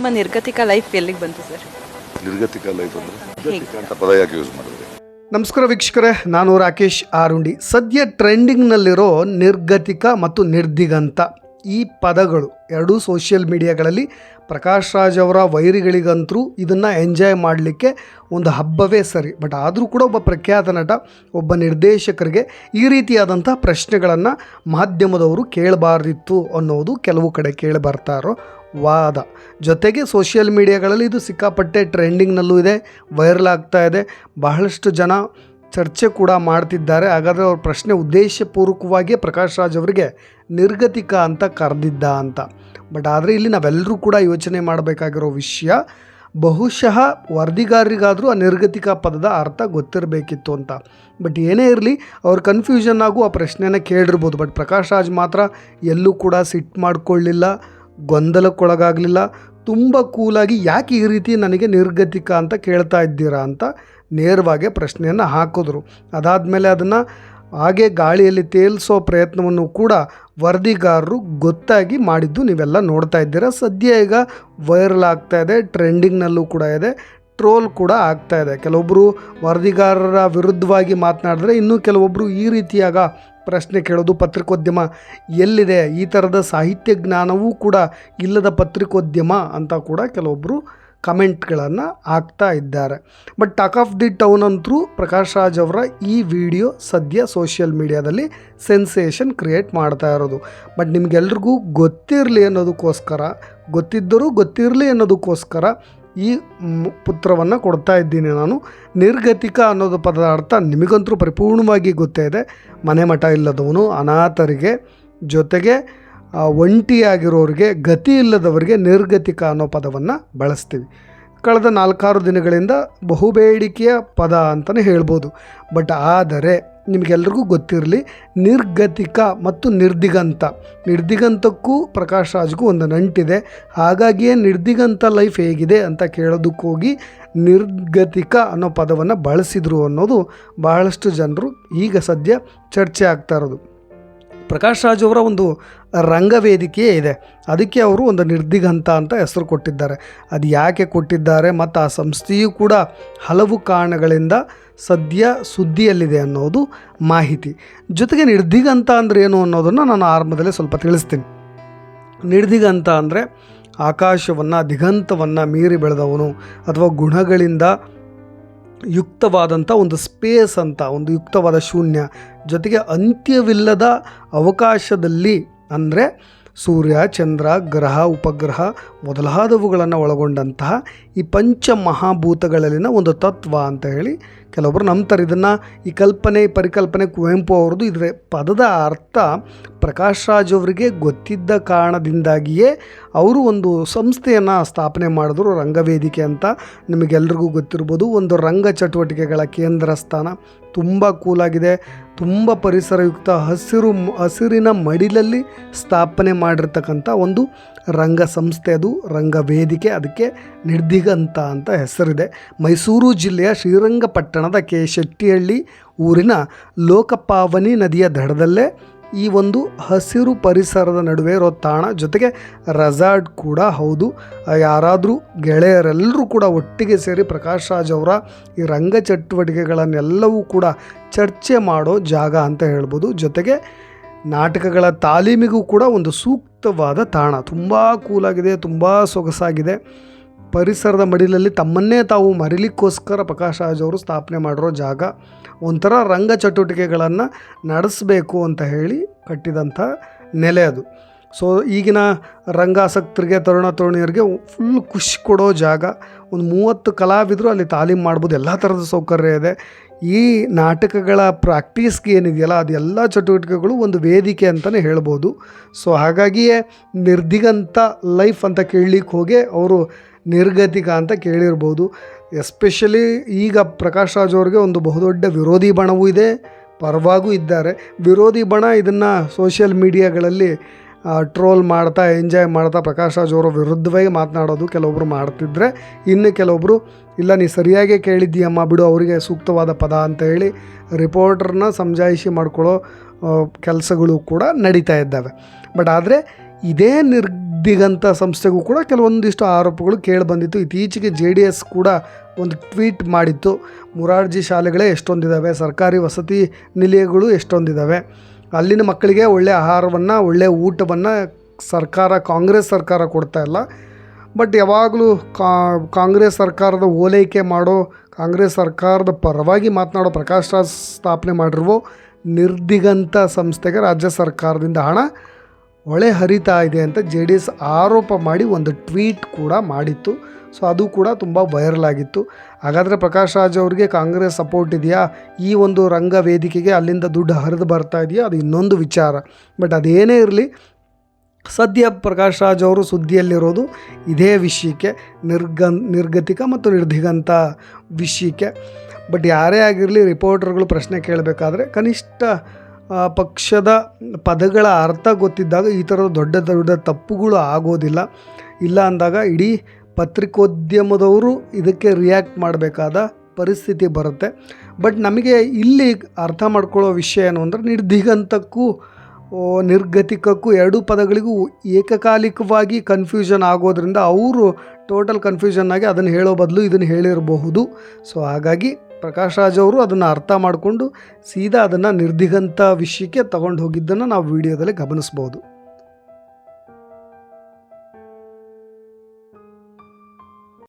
ನಿಮ್ಮ ನಿರ್ಗತಿಕ ಲೈಫ್ ಎಲ್ಲಿಗೆ ಬಂತು ಸರ್ ನಿರ್ಗತಿಕ ಲೈಫ್ ಅಂದರೆ ನಿರ್ಗತಿಕ ಅಂತ ಪದ ಯಾಕೆ ಯೂಸ್ ಮಾಡಿದ್ರಿ? ನಮಸ್ಕಾರ ವೀಕ್ಷಕರೇ ನಾನು ರಾಕೇಶ್ ಆರುಂಡಿ. ಸದ್ಯ ಟ್ರೆಂಡಿಂಗ್ನಲ್ಲಿರೋ ನಿರ್ಗತಿಕ ಮತ್ತು ನಿರ್ದಿಗಂತ. ಈ ಪದಗಳು ಎರಡೂ ಸೋಷಿಯಲ್ ಮೀಡಿಯಾಗಳಲ್ಲಿ ಪ್ರಕಾಶ್ ರಾಜ್ ಅವರ ವೈರಿಗಳಿಗಂತರೂ ಇದನ್ನು ಎಂಜಾಯ್ ಮಾಡಲಿಕ್ಕೆ ಒಂದು ಹಬ್ಬವೇ ಸರಿ. ಬಟ್ ಆದರೂ ಕೂಡ ಒಬ್ಬ ಪ್ರಖ್ಯಾತ ನಟ, ಒಬ್ಬ ನಿರ್ದೇಶಕರಿಗೆ ಈ ರೀತಿಯಾದಂಥ ಪ್ರಶ್ನೆಗಳನ್ನು ಮಾಧ್ಯಮದವರು ಕೇಳಬಾರ್ದಿತ್ತು ಅನ್ನೋದು ಕೆಲವು ಕಡೆ ಕೇಳಿ ಬರ್ತಾರೋ ವಾದ. ಜೊತೆಗೆ ಸೋಷಿಯಲ್ ಮೀಡಿಯಾಗಳಲ್ಲಿ ಇದು ಸಿಕ್ಕಾಪಟ್ಟೆ ಟ್ರೆಂಡಿಂಗ್ನಲ್ಲೂ ಇದೆ ವೈರಲ್ ಆಗ್ತಾ ಇದೆ. ಬಹಳಷ್ಟು ಜನ ಚರ್ಚೆ ಕೂಡ ಮಾಡ್ತಿದ್ದಾರೆ. ಹಾಗಾದರೆ ಅವ್ರ ಪ್ರಶ್ನೆ ಉದ್ದೇಶಪೂರ್ವಕವಾಗಿಯೇ ಪ್ರಕಾಶ್ ರಾಜ್ ಅವರಿಗೆ ನಿರ್ಗತಿಕ ಅಂತ ಕರೆದಿದ್ದ ಅಂತ. ಬಟ್ ಆದರೆ ಇಲ್ಲಿ ನಾವೆಲ್ಲರೂ ಕೂಡ ಯೋಚನೆ ಮಾಡಬೇಕಾಗಿರೋ ವಿಷಯ, ಬಹುಶಃ ವರದಿಗಾರರಿಗಾದರೂ ಆ ನಿರ್ಗತಿಕ ಪದದ ಅರ್ಥ ಗೊತ್ತಿರಬೇಕಿತ್ತು ಅಂತ. ಬಟ್ ಏನೇ ಇರಲಿ, ಅವ್ರ ಕನ್ಫ್ಯೂಷನ್ ಆಗು ಆ ಪ್ರಶ್ನೆನ ಕೇಳಿರ್ಬೋದು. ಬಟ್ ಪ್ರಕಾಶ್ ರಾಜ್ ಮಾತ್ರ ಎಲ್ಲೂ ಕೂಡ ಸಿಟ್ಟು ಮಾಡಿಕೊಳ್ಳಿಲ್ಲ, ಗೊಂದಲಕ್ಕೊಳಗಾಗಲಿಲ್ಲ. ತುಂಬ ಕೂಲಾಗಿ ಯಾಕೆ ಈ ರೀತಿ ನನಗೆ ನಿರ್ಗತಿಕ ಅಂತ ಕೇಳ್ತಾ ಇದ್ದೀರಾ ಅಂತ ನೇರವಾಗಿ ಪ್ರಶ್ನೆಯನ್ನು ಹಾಕಿದ್ರು. ಅದಾದಮೇಲೆ ಅದನ್ನು ಹಾಗೆ ಗಾಳಿಯಲ್ಲಿ ತೇಲಿಸೋ ಪ್ರಯತ್ನವನ್ನು ಕೂಡ ವರದಿಗಾರರು ಗೊತ್ತಾಗಿ ಮಾಡಿದ್ದು ನೀವೆಲ್ಲ ನೋಡ್ತಾ ಇದ್ದೀರಾ. ಸದ್ಯ ಈಗ ವೈರಲ್ ಆಗ್ತಾ ಇದೆ, ಟ್ರೆಂಡಿಂಗ್ನಲ್ಲೂ ಕೂಡ ಇದೆ, ಟ್ರೋಲ್ ಕೂಡ ಆಗ್ತಾ ಇದೆ. ಕೆಲವೊಬ್ಬರು ವರದಿಗಾರರ ವಿರುದ್ಧವಾಗಿ ಮಾತನಾಡಿದ್ರೆ ಇನ್ನೂ ಕೆಲವೊಬ್ಬರು ಈ ರೀತಿಯಾಗ ಪ್ರಶ್ನೆ ಕೇಳೋದು ಪತ್ರಿಕೋದ್ಯಮ. ಎಲ್ಲಿದೆ? ಈ ಥರದ ಸಾಹಿತ್ಯ ಜ್ಞಾನವೂ ಕೂಡ ಇಲ್ಲದ ಪತ್ರಿಕೋದ್ಯಮ ಅಂತ ಕೂಡ ಕೆಲವೊಬ್ಬರು ಕಮೆಂಟ್ಗಳನ್ನು ಹಾಕ್ತಾ ಇದ್ದಾರೆ. But talk of the town ಅಂತರೂ Prakash Raj ಅವರ ಈ ವಿಡಿಯೋ ಸದ್ಯ ಸೋಷಿಯಲ್ ಮೀಡಿಯಾದಲ್ಲಿ ಸೆನ್ಸೇಷನ್ ಕ್ರಿಯೇಟ್ ಮಾಡ್ತಾ ಇರೋದು. ಬಟ್ ನಿಮಗೆಲ್ರಿಗೂ ಗೊತ್ತಿರಲಿ ಅನ್ನೋದಕ್ಕೋಸ್ಕರ, ಗೊತ್ತಿದ್ದರೂ ಗೊತ್ತಿರಲಿ ಅನ್ನೋದಕ್ಕೋಸ್ಕರ ಈ ಪುತ್ರವನ್ನು ಕೊಡ್ತಾ ಇದ್ದೀನಿ ನಾನು. ನಿರ್ಗತಿಕ ಅನ್ನೋದು ಪದದ ಅರ್ಥ ನಿಮಗಂತೂ ಪರಿಪೂರ್ಣವಾಗಿ ಗೊತ್ತೇ ಇದೆ. ಮನೆ ಮಠ ಇಲ್ಲದವನು, ಅನಾಥರಿಗೆ ಜೊತೆಗೆ ಒಂಟಿಯಾಗಿರೋರಿಗೆ ಗತಿ ಇಲ್ಲದವರಿಗೆ ನಿರ್ಗತಿಕ ಅನ್ನೋ ಪದವನ್ನು ಬಳಸ್ತೀವಿ. ಕಳೆದ ನಾಲ್ಕಾರು ದಿನಗಳಿಂದ ಬಹುಬೇಡಿಕೆಯ ಪದ ಅಂತಲೇ ಹೇಳ್ಬೋದು. ಬಟ್ ಆದರೆ ನಿಮಗೆಲ್ರಿಗೂ ಗೊತ್ತಿರಲಿ, ನಿರ್ಗತಿಕ ಮತ್ತು ನಿರ್ದಿಗಂತ. ನಿರ್ದಿಗಂತಕ್ಕೂ ಪ್ರಕಾಶ್ ರಾಜ್ಗೂ ಒಂದು ನಂಟಿದೆ. ಹಾಗಾಗಿಯೇ ನಿರ್ದಿಗಂತ ಲೈಫ್ ಹೇಗಿದೆ ಅಂತ ಕೇಳೋದಕ್ಕೋಗಿ ನಿರ್ಗತಿಕ ಅನ್ನೋ ಪದವನ್ನು ಬಳಸಿದರು ಅನ್ನೋದು ಬಹಳಷ್ಟು ಜನರು ಈಗ ಸದ್ಯ ಚರ್ಚೆ ಆಗ್ತಾ ಇರೋದು. ಪ್ರಕಾಶ್ ರಾಜ್ ಅವರ ಒಂದು ರಂಗವೇದಿಕೆಯೇ ಇದೆ. ಅದಕ್ಕೆ ಅವರು ಒಂದು ನಿರ್ದಿಗಂತ ಅಂತ ಹೆಸರು ಕೊಟ್ಟಿದ್ದಾರೆ. ಅದು ಯಾಕೆ ಕೊಟ್ಟಿದ್ದಾರೆ ಮತ್ತು ಆ ಸಂಸ್ಥೆಯು ಕೂಡ ಹಲವು ಕಾರಣಗಳಿಂದ ಸದ್ಯ ಸುದ್ದಿಯಲ್ಲಿದೆ ಅನ್ನೋದು ಮಾಹಿತಿ. ಜೊತೆಗೆ ನಿರ್ದಿಗಂತ ಅಂದರೆ ಏನು ಅನ್ನೋದನ್ನು ನಾನು ಆರಂಭದಲ್ಲೇ ಸ್ವಲ್ಪ ತಿಳಿಸ್ತೀನಿ. ನಿರ್ದಿಗಂತ ಅಂದರೆ ಆಕಾಶವನ್ನು, ದಿಗಂತವನ್ನು ಮೀರಿ ಬೆಳೆದವನು ಅಥವಾ ಗುಣಗಳಿಂದ ಯುಕ್ತವಾದಂಥ ಒಂದು ಸ್ಪೇಸ್ ಅಂತ, ಒಂದು ಯುಕ್ತವಾದ ಶೂನ್ಯ. ಜೊತೆಗೆ ಅಂತ್ಯವಿಲ್ಲದ ಅವಕಾಶದಲ್ಲಿ ಅಂದರೆ ಸೂರ್ಯ ಚಂದ್ರ ಗ್ರಹ ಉಪಗ್ರಹ ಮೊದಲಾದವುಗಳನ್ನು ಒಳಗೊಂಡಂತಹ ಈ ಪಂಚ ಮಹಾಭೂತಗಳಲ್ಲಿನ ಒಂದು ತತ್ವ ಅಂತ ಹೇಳಿ ಕೆಲವೊಬ್ಬರು ನಂಬ್ತಾರೆ. ಇದನ್ನು ಈ ಕಲ್ಪನೆ, ಪರಿಕಲ್ಪನೆ ಕುವೆಂಪು ಅವ್ರದ್ದು ಇದರ ಪದದ ಅರ್ಥ ಪ್ರಕಾಶ್ ರಾಜ್ ಅವರಿಗೆ ಗೊತ್ತಿದ್ದ ಕಾರಣದಿಂದಾಗಿಯೇ ಅವರು ಒಂದು ಸಂಸ್ಥೆಯನ್ನು ಸ್ಥಾಪನೆ ಮಾಡಿದ್ರು, ರಂಗವೇದಿಕೆ ಅಂತ. ನಿಮಗೆಲ್ರಿಗೂ ಗೊತ್ತಿರ್ಬೋದು, ಒಂದು ರಂಗ ಚಟುವಟಿಕೆಗಳ ಕೇಂದ್ರ ಸ್ಥಾನ. ತುಂಬ ಕೂಲಾಗಿದೆ ತುಂಬ ಪರಿಸರಯುಕ್ತ ಹಸಿರು ಹಸಿರಿನ ಮಡಿಲಲ್ಲಿ ಸ್ಥಾಪನೆ ಮಾಡಿರ್ತಕ್ಕಂಥ ಒಂದು ರಂಗ ಸಂಸ್ಥೆ ಅದು, ರಂಗವೇದಿಕೆ. ಅದಕ್ಕೆ ನಿರ್ದಿಗಂತ ಅಂತ ಹೆಸರಿದೆ. ಮೈಸೂರು ಜಿಲ್ಲೆಯ ಶ್ರೀರಂಗಪಟ್ಟಣದ ಕೆ ಶೆಟ್ಟಿಹಳ್ಳಿ ಊರಿನ ಲೋಕಪಾವನಿ ನದಿಯ ದಡದಲ್ಲೇ ಈ ಒಂದು ಹಸಿರು ಪರಿಸರದ ನಡುವೆ ಇರೋ ತಾಣ ಜೊತೆಗೆ ರೆಸಾರ್ಟ್ ಕೂಡ ಹೌದು. ಯಾರಾದರೂ ಗೆಳೆಯರೆಲ್ಲರೂ ಕೂಡ ಒಟ್ಟಿಗೆ ಸೇರಿ ಪ್ರಕಾಶ್ ರಾಜ್ ಅವರ ಈ ರಂಗ ಚಟುವಟಿಕೆಗಳನ್ನೆಲ್ಲವೂ ಕೂಡ ಚರ್ಚೆ ಮಾಡೋ ಜಾಗ ಅಂತ ಹೇಳ್ಬೋದು. ಜೊತೆಗೆ ನಾಟಕಗಳ ತಾಲೀಮಿಗೂ ಕೂಡ ಒಂದು ಸೂಕ್ತವಾದ ತಾಣ. ತುಂಬ ಕೂಲಾಗಿದೆ, ತುಂಬ ಸೊಗಸಾಗಿದೆ. ಪರಿಸರದ ಮಡಿಲಲ್ಲಿ ತಮ್ಮನ್ನೇ ತಾವು ಮರಿಲಿಕ್ಕೋಸ್ಕರ ಪ್ರಕಾಶ್ ರಾಜ್ ಅವರು ಸ್ಥಾಪನೆ ಮಾಡಿರೋ ಜಾಗ. ಒಂಥರ ರಂಗ ಚಟುವಟಿಕೆಗಳನ್ನು ನಡೆಸಬೇಕು ಅಂತ ಹೇಳಿ ಕಟ್ಟಿದಂಥ ನೆಲೆ ಅದು. ಸೊ, ಈಗಿನ ರಂಗಾಸಕ್ತರಿಗೆ, ತರುಣ ತರುಣಿಯರಿಗೆ ಫುಲ್ ಖುಷಿ ಕೊಡೋ ಜಾಗ. ಒಂದು ಮೂವತ್ತು ಕಲಾವಿದರು ಅಲ್ಲಿ ತಾಲೀಮ್ ಮಾಡ್ಬೋದು, ಎಲ್ಲ ಥರದ ಸೌಕರ್ಯ ಇದೆ. ಈ ನಾಟಕಗಳ ಪ್ರಾಕ್ಟೀಸ್ಗೆ ಏನಿದೆಯಲ್ಲ ಅದೆಲ್ಲ ಚಟುವಟಿಕೆಗಳು ಒಂದು ವೇದಿಕೆ ಅಂತಲೇ ಹೇಳ್ಬೋದು. ಸೊ, ಹಾಗಾಗಿಯೇ ನಿರ್ದಿಗಂತ ಲೈಫ್ ಅಂತ ಕೇಳಲಿಕ್ಕೆ ಹೋಗಿ ಅವರು ನಿರ್ಗತಿಕ ಅಂತ ಕೇಳಿರ್ಬೋದು. ಎಸ್ಪೆಷಲಿ ಈಗ ಪ್ರಕಾಶ್ ರಾಜ್ ಅವ್ರಿಗೆ ಒಂದು ಬಹುದೊಡ್ಡ ವಿರೋಧಿ ಬಣವೂ ಇದೆ, ಪರವಾಗೂ ಇದ್ದಾರೆ. ವಿರೋಧಿ ಬಣ ಇದನ್ನು ಸೋಷಿಯಲ್ ಮೀಡಿಯಾಗಳಲ್ಲಿ ಟ್ರೋಲ್ ಮಾಡ್ತಾ ಎಂಜಾಯ್ ಮಾಡ್ತಾ ಪ್ರಕಾಶ್ ರಾಜ್ ಅವರ ವಿರುದ್ಧವಾಗಿ ಮಾತನಾಡೋದು ಕೆಲವೊಬ್ಬರು ಮಾಡ್ತಿದ್ರೆ, ಇನ್ನು ಕೆಲವೊಬ್ಬರು ಇಲ್ಲ, ನೀ ಸರಿಯಾಗೇ ಕೇಳಿದ್ದೀಯಮ್ಮ, ಬಿಡು, ಅವರಿಗೆ ಸೂಕ್ತವಾದ ಪದ ಅಂತ ಹೇಳಿ ರಿಪೋರ್ಟರ್ನ ಸಮಜಾಯಿಷಿ ಮಾಡ್ಕೊಳ್ಳೋ ಕೆಲಸಗಳು ಕೂಡ ನಡೀತಾ ಇದ್ದಾವೆ. ಬಟ್ ಆದರೆ ಇದೇ ನಿರ್ಗ ನಿರ್ದಿಗಂತ ಸಂಸ್ಥೆಗೂ ಕೂಡ ಕೆಲವೊಂದಿಷ್ಟು ಆರೋಪಗಳು ಕೇಳಿಬಂದಿತ್ತು ಇತ್ತೀಚೆಗೆ ಜೆ ಡಿ ಎಸ್ ಕೂಡ ಒಂದು ಟ್ವೀಟ್ ಮಾಡಿತ್ತು. ಮುರಾರ್ಜಿ ಶಾಲೆಗಳೇ ಎಷ್ಟೊಂದಿದ್ದಾವೆ ಸರ್ಕಾರಿ ವಸತಿ ನಿಲಯಗಳು ಎಷ್ಟೊಂದಿದ್ದಾವೆ ಅಲ್ಲಿನ ಮಕ್ಕಳಿಗೆ ಒಳ್ಳೆಯ ಆಹಾರವನ್ನು ಒಳ್ಳೆಯ ಊಟವನ್ನು ಸರ್ಕಾರ, ಕಾಂಗ್ರೆಸ್ ಸರ್ಕಾರ ಕೊಡ್ತಾ ಇಲ್ಲ. ಬಟ್ ಯಾವಾಗಲೂ ಕಾಂಗ್ರೆಸ್ ಸರ್ಕಾರದ ಓಲೈಕೆ ಮಾಡೋ, ಕಾಂಗ್ರೆಸ್ ಸರ್ಕಾರದ ಪರವಾಗಿ ಮಾತನಾಡೋ ಪ್ರಕಾಶ್ ರಾಜ್ ಸ್ಥಾಪನೆ ಮಾಡಿರುವ ನಿರ್ದಿಗಂತ ಸಂಸ್ಥೆಗೆ ರಾಜ್ಯ ಸರ್ಕಾರದಿಂದ ಹಣ ಹೊಳೆ ಹರಿತಾ ಇದೆ ಅಂತ ಜೆ ಡಿ ಎಸ್ ಆರೋಪ ಮಾಡಿ ಒಂದು ಟ್ವೀಟ್ ಕೂಡ ಮಾಡಿತ್ತು. ಸೊ ಅದು ಕೂಡ ತುಂಬ ವೈರಲ್ ಆಗಿತ್ತು. ಹಾಗಾದರೆ ಪ್ರಕಾಶ್ ರಾಜ್ ಅವರಿಗೆ ಕಾಂಗ್ರೆಸ್ ಸಪೋರ್ಟ್ ಇದೆಯಾ? ಈ ಒಂದು ರಂಗ ವೇದಿಕೆಗೆ ಅಲ್ಲಿಂದ ದುಡ್ಡು ಹರಿದು ಬರ್ತಾ ಇದೆಯಾ? ಅದು ಇನ್ನೊಂದು ವಿಚಾರ. ಬಟ್ ಅದೇನೇ ಇರಲಿ, ಸದ್ಯ ಪ್ರಕಾಶ್ ರಾಜ್ ಅವರು ಸುದ್ದಿಯಲ್ಲಿರೋದು ಇದೇ ವಿಷಯಕ್ಕೆ ನಿರ್ಗನ್ ನಿರ್ಗತಿಕ ಮತ್ತು ನಿರ್ಧಿಗಂತ ವಿಷಯಕ್ಕೆ. ಬಟ್ ಯಾರೇ ಆಗಿರಲಿ, ರಿಪೋರ್ಟರ್ಗಳು ಪ್ರಶ್ನೆ ಕೇಳಬೇಕಾದ್ರೆ ಕನಿಷ್ಠ ಪಕ್ಷದ ಪದಗಳ ಅರ್ಥ ಗೊತ್ತಿದ್ದಾಗ ಈ ಥರದ ದೊಡ್ಡ ದೊಡ್ಡ ತಪ್ಪುಗಳು ಆಗೋದಿಲ್ಲ. ಇಲ್ಲ ಅಂದಾಗ ಇಡೀ ಪತ್ರಿಕೋದ್ಯಮದವರು ಇದಕ್ಕೆ ರಿಯಾಕ್ಟ್ ಮಾಡಬೇಕಾದ ಪರಿಸ್ಥಿತಿ ಬರುತ್ತೆ. ಬಟ್ ನಮಗೆ ಇಲ್ಲಿ ಅರ್ಥ ಮಾಡ್ಕೊಳ್ಳೋ ವಿಷಯ ಏನು ಅಂದರೆ ನಿರ್ದಿಗಂತಕ್ಕೂ ನಿರ್ಗತಿಕಕ್ಕೂ ಎರಡೂ ಪದಗಳಿಗೂ ಏಕಕಾಲಿಕವಾಗಿ ಕನ್ಫ್ಯೂಷನ್ ಆಗೋದ್ರಿಂದ ಅವರು ಟೋಟಲ್ ಕನ್ಫ್ಯೂಷನ್ ಆಗಿ ಅದನ್ನು ಹೇಳೋ ಬದಲು ಇದನ್ನು ಹೇಳಿರಬಹುದು. ಸೊ ಹಾಗಾಗಿ ಪ್ರಕಾಶ್ ರಾಜ್ ಅವರು ಅದನ್ನು ಅರ್ಥ ಮಾಡಿಕೊಂಡು ಸೀದಾ ಅದನ್ನು ನಿರ್ದಿಗಂತ ವಿಷಯಕ್ಕೆ ತಗೊಂಡು ಹೋಗಿದ್ದನ್ನು ನಾವು ವಿಡಿಯೋದಲ್ಲಿ ಗಮನಿಸ್ಬೋದು.